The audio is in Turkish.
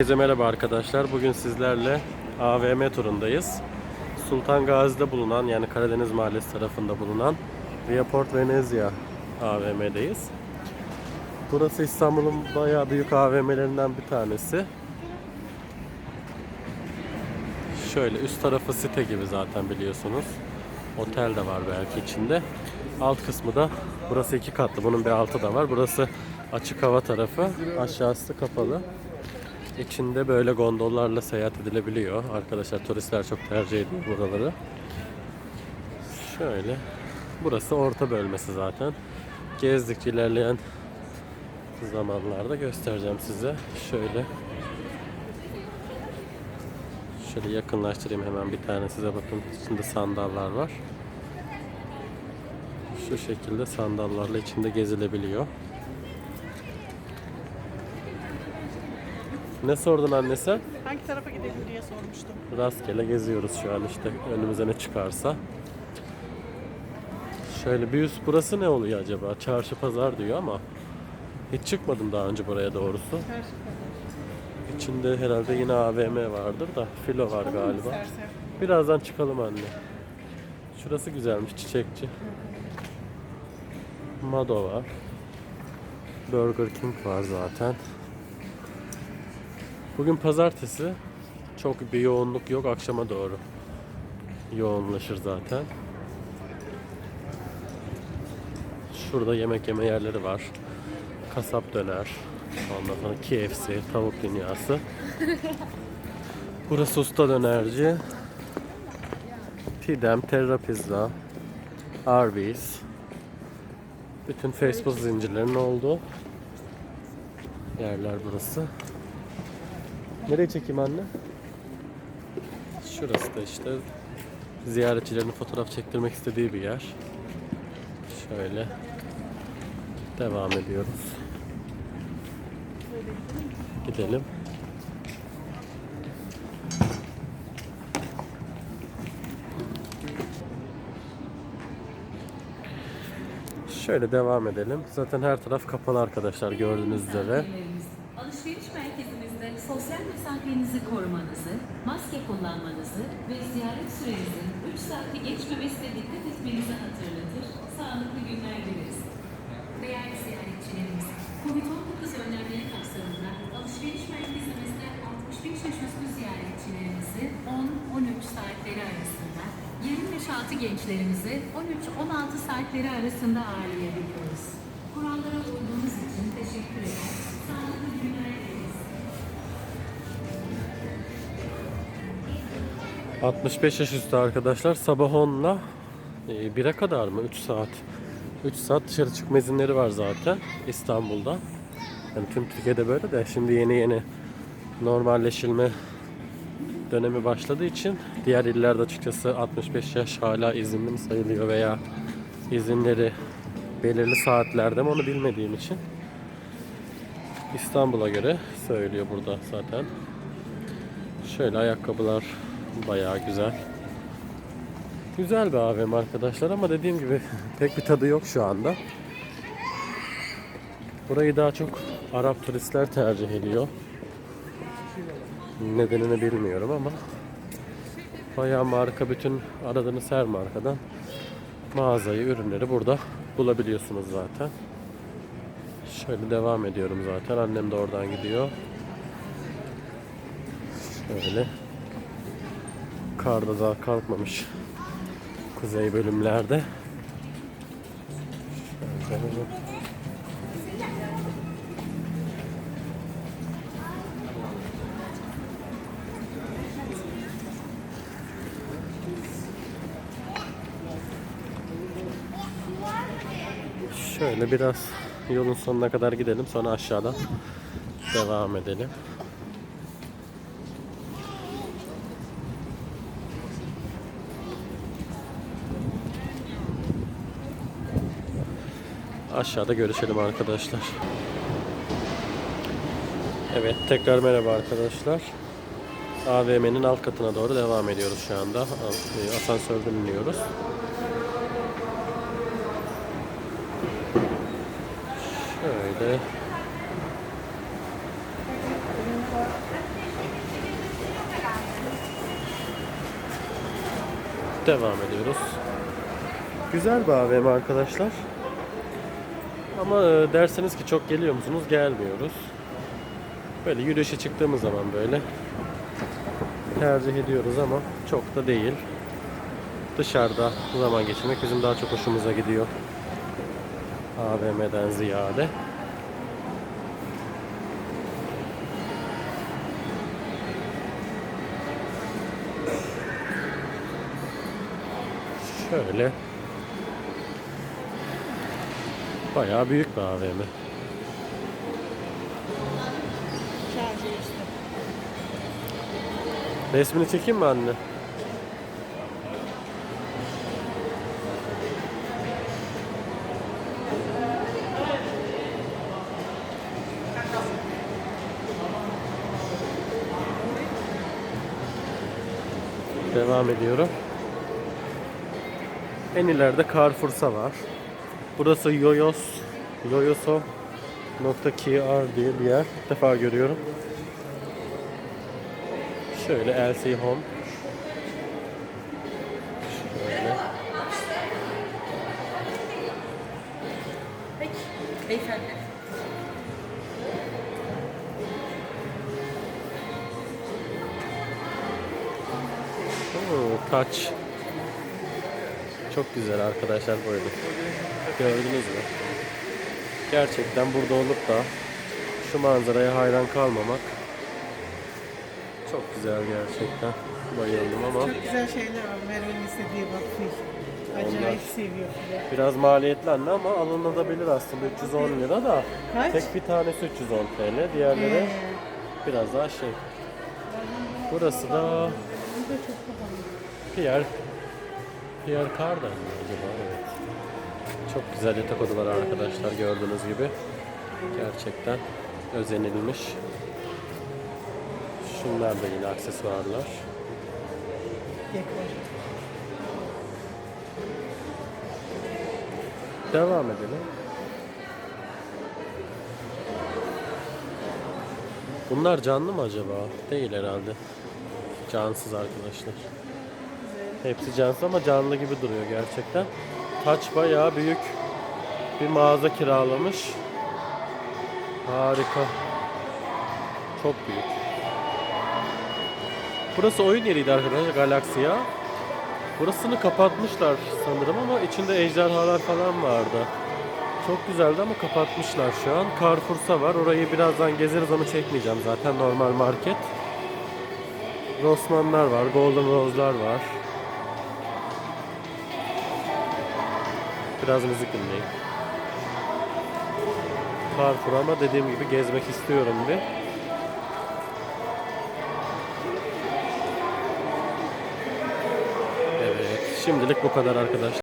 Herkese merhaba arkadaşlar. Bugün sizlerle AVM turundayız. Sultan Gazi'de bulunan yani Karadeniz Mahallesi tarafında bulunan Viaport Venezia AVM'deyiz. Burası İstanbul'un bayağı büyük AVM'lerinden bir tanesi. Şöyle üst tarafı site gibi zaten biliyorsunuz. Otel de var belki içinde. Alt kısmı da burası iki katlı. Bunun bir altı da var. Burası açık hava tarafı. Aşağısı kapalı. İçinde böyle gondollarla seyahat edilebiliyor. Arkadaşlar turistler çok tercih ediyor buraları. Şöyle. Burası orta bölmesi zaten. Gezdikçe ilerleyen zamanlarda göstereceğim size. Şöyle. Şöyle yakınlaştırayım hemen bir tane size bakın. İçinde sandallar var. Şu şekilde sandallarla içinde gezilebiliyor. Ne sordun anne sen? Hangi tarafa gidelim diye sormuştum. Rastgele geziyoruz şu an işte önümüze ne çıkarsa. Şöyle bir üst burası ne oluyor acaba? Çarşı pazar diyor ama hiç çıkmadım daha önce buraya doğrusu. Karşı İçinde herhalde yine AVM vardır da filo var galiba. istersen. Birazdan çıkalım anne. Şurası güzelmiş çiçekçi. Mado var. Burger King var zaten. Bugün pazartesi. Çok bir yoğunluk yok akşama doğru. Yoğunlaşır zaten. Şurada yemek yeme yerleri var. Kasap döner. Ondan sonra KFC, tavuk dünyası. Burası usta dönerci. Tidem, Terra Pizza, Arby's. Bütün Facebook zincirlerinin olduğu yerler burası. Nereye çekeyim anne? Şurası da işte ziyaretçilerin fotoğraf çektirmek istediği bir yer. Şöyle devam ediyoruz. Gidelim. Şöyle devam edelim. Zaten her taraf kapalı arkadaşlar gördüğünüz üzere. Alışveriş merkezimizde sosyal mesafenizi korumanızı, maske kullanmanızı ve ziyaret sürenizin 3 saati geçmemesine dikkat etmenizi hatırlatır, sağlıklı günler dileriz. Değerli ziyaretçilerimiz, COVID-19 önlemleri kapsamında alışveriş merkezimizde 65 yaş üstü ziyaretçilerimizi 10-13 saatleri arasında, 25-6 gençlerimizi 13-16 saatleri arasında ağırlayabiliyoruz. Kurallara uyduğunuz için teşekkür eder. Sağlıklı günler dileriz. 65 yaş üstü arkadaşlar sabah 10 ile 1'e kadar mı? 3 saat. 3 saat dışarı çıkma izinleri var zaten İstanbul'da. Yani tüm Türkiye'de böyle de şimdi yeni yeni normalleşilme dönemi başladığı için diğer illerde açıkçası 65 yaş hala izinli mi sayılıyor veya izinleri belirli saatlerde mi onu bilmediğim için İstanbul'a göre söylüyor burada zaten. Şöyle ayakkabılar bayağı güzel. Güzel bir AVM arkadaşlar ama dediğim gibi pek bir tadı yok şu anda. Burayı daha çok Arap turistler tercih ediyor. Nedenini bilmiyorum ama bayağı marka bütün aradığınız her markadan mağazayı, ürünleri burada bulabiliyorsunuz zaten. Şöyle devam ediyorum zaten. Annem de oradan gidiyor. Şöyle. Karda daha kalkmamış. Kuzey bölümlerde. Şöyle biraz yolun sonuna kadar gidelim sonra aşağıdan devam edelim. aşağıda görüşelim arkadaşlar. Evet tekrar merhaba arkadaşlar. AVM'nin alt katına doğru devam ediyoruz şu anda. E, asansörden iniyoruz. Şöyle devam ediyoruz. Güzel bir AVM arkadaşlar. Ama e, derseniz ki çok geliyor musunuz? Gelmiyoruz. Böyle yürüyüşe çıktığımız zaman böyle tercih ediyoruz ama çok da değil. Dışarıda zaman geçirmek bizim daha çok hoşumuza gidiyor. AVM'den ziyade. Şöyle bayağı büyük bir AVM. Resmini çekeyim mi anne? Devam ediyorum. En ileride Carrefour'sa var. Burası Yoyos, Yoyoso.kr diye bir yer. İlk defa görüyorum. Şöyle LC Home. Şöyle. Beyefendi. Taç. Çok güzel arkadaşlar böyle. Gördünüz mü? Gerçekten burada olup da şu manzaraya hayran kalmamak çok güzel gerçekten. Bayıldım ama Çok güzel şeyler var. Merve'nin istediği bak fil. Acayip seviyor biraz maliyetli anne ama alınabilir aslında 310 lira da. Kaç? Tek bir tanesi 310 TL, diğerleri Ee, biraz daha şey. Burası da. Pierre Pierre Cardin mi acaba? Evet. Çok güzel yatak odaları arkadaşlar gördüğünüz gibi. Gerçekten özenilmiş. Şunlar da yine aksesuarlar. Devam edelim. Bunlar canlı mı acaba? Değil herhalde. Cansız arkadaşlar. Hepsi cansız ama canlı gibi duruyor gerçekten. Taç bayağı büyük bir mağaza kiralamış. Harika. Çok büyük. Burası oyun yeriydi arkadaşlar Galaxia. Burasını kapatmışlar sanırım ama içinde ejderhalar falan vardı. Çok güzeldi ama kapatmışlar şu an. Carrefour'sa var. Orayı birazdan gezeriz onu çekmeyeceğim zaten normal market. Rossmann'lar var, Golden Rose'lar var. Biraz müzik dinleyin. Carrefour ama dediğim gibi gezmek istiyorum bir. Evet, şimdilik bu kadar arkadaşlar.